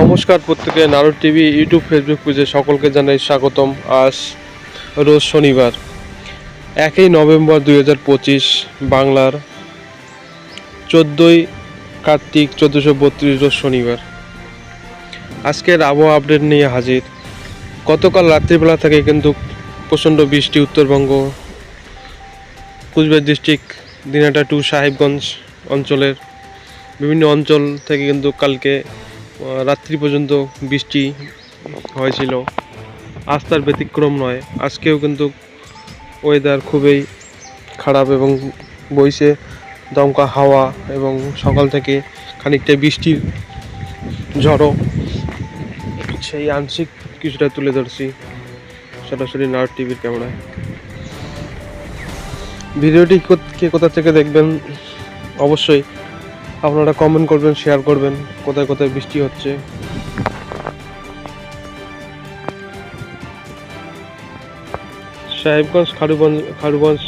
নমস্কার প্রত্যেকে, Narad TV, YouTube, Facebook পেজে সকলকে জানাই স্বাগতম। আজ রোজ শনিবার, একই নভেম্বর দুই হাজার পঁচিশ, বাংলার চোদ্দোই কার্তিক চোদ্দোশো বত্রিশ রোজ শনিবার। আজকের আবহাওয়া আপডেট নিয়ে হাজির। গতকাল রাত্রিবেলা থেকে কিন্তু প্রচণ্ড বৃষ্টি, উত্তরবঙ্গ, কুচবিহার ডিস্ট্রিক্ট দিনাটা টু সাহেবগঞ্জ অঞ্চলের বিভিন্ন অঞ্চল থেকে কিন্তু কালকে রাত্রি পর্যন্ত বৃষ্টি হয়েছিল। আজ তার ব্যতিক্রম নয়। আজকেও কিন্তু ওয়েদার খুবই খারাপ এবং বইছে দমকা হাওয়া এবং সকাল থেকে খানিকটা বৃষ্টির ঝড়ো। সেই আংশিক কিছুটা তুলে ধরছি সরাসরি নার টিভির ক্যামেরায়। ভিডিওটি কে কোথা থেকে দেখবেন? অবশ্যই আপনারা কমেন্ট করবেন শেয়ার করবেন, কোথায় কোথায় বৃষ্টি হচ্ছে। সাহেবগঞ্জ, খারুগঞ্জ খারুগঞ্জ,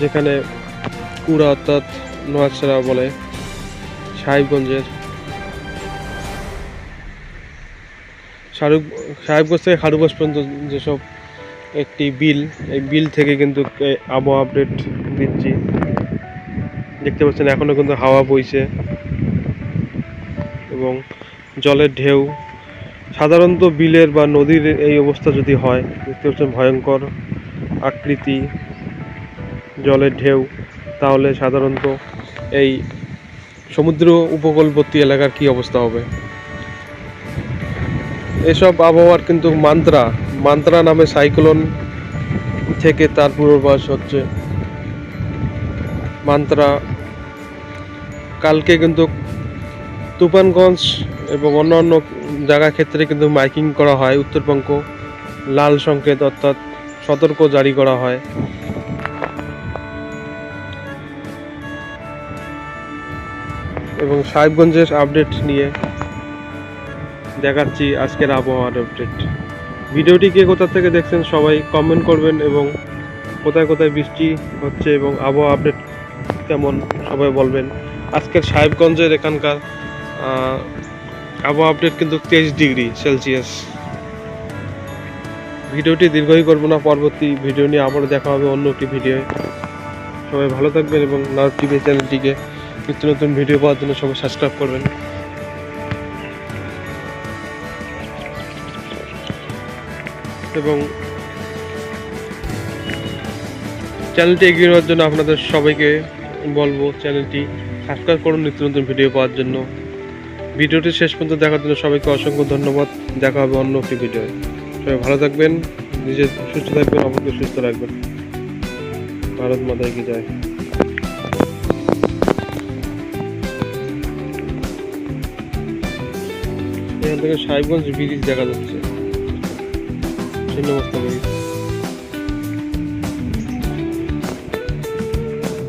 যেখানে কুড়া অর্থাৎ নোয়াছড়া বলে, সাহেবগঞ্জের। শাহরুখ, সাহেবগঞ্জ থেকে খারুগঞ্জ পর্যন্ত যেসব একটি বিল, এই বিল থেকে কিন্তু আবহাওয়া আপডেট দিচ্ছি। দেখতে পাচ্ছেন এখনও কিন্তু হাওয়া বইছে এবং জলের ঢেউ। সাধারণত বিলের বা নদীর এই অবস্থা যদি হয়, দেখতে পাচ্ছেন ভয়ঙ্কর আকৃতি, জলের ঢেউ, তাহলে সাধারণত এই সমুদ্র উপকূলবর্তী এলাকার কি অবস্থা হবে? এসব আবহাওয়ার কিন্তু মান্ত্রা মান্ত্রা নামে সাইক্লোন থেকে তার পূর্বাভাস হচ্ছে। মান্ত্রা, কালকে কিন্তু তুফানগঞ্জ এবং অন্যান্য জায়গা ক্ষেত্রে কিন্তু মাইকিং করা হয়, উত্তরবঙ্গ, লাল সংকেত অর্থাৎ সতর্ক জারি করা হয়। এবং সাহেবগঞ্জের আপডেট নিয়ে দেখাচ্ছি আজকের আবহাওয়ার আপডেট ভিডিওটি কে কোথা থেকে দেখছেন সবাই কমেন্ট করবেন এবং কোথায় কোথায় বৃষ্টি হচ্ছে এবং আবহাওয়া আপডেট কেমন সবাই বলবেন। আজকের সাহেবগঞ্জের এখানকার আবহাওয়া আপডেট কিন্তু তেইশ ডিগ্রি সেলসিয়াস। ভিডিওটি দীর্ঘই করব না, পরবর্তী ভিডিও নিয়ে আবারও দেখা হবে অন্য একটি ভিডিও সবাই ভালো থাকবেন এবং নার্ভ টিভি চ্যানেলটিকে নিত্য নতুন ভিডিও পাওয়ার জন্য সবাই সাবস্ক্রাইব করবেন। এবং চ্যানেলটি এগিয়ে নেওয়ার জন্য আপনাদের সবাইকে বলব, চ্যানেলটি সাবস্ক্রাইব করুন, নিত্য নতুন ভিডিও পাওয়ার জন্য। ভিডিওটি শেষ পর্যন্ত দেখার জন্য সবাইকে অসংখ্য ধন্যবাদ। দেখা হবে অন্য একটি ভিডিও সবাই ভালো থাকবেন, নিজে সুস্থ থাকবেন অপরকে সুস্থ রাখবেন। ভারত মাতায় কি যায় এখান থেকে দেখা যাচ্ছে। ব্রিজ।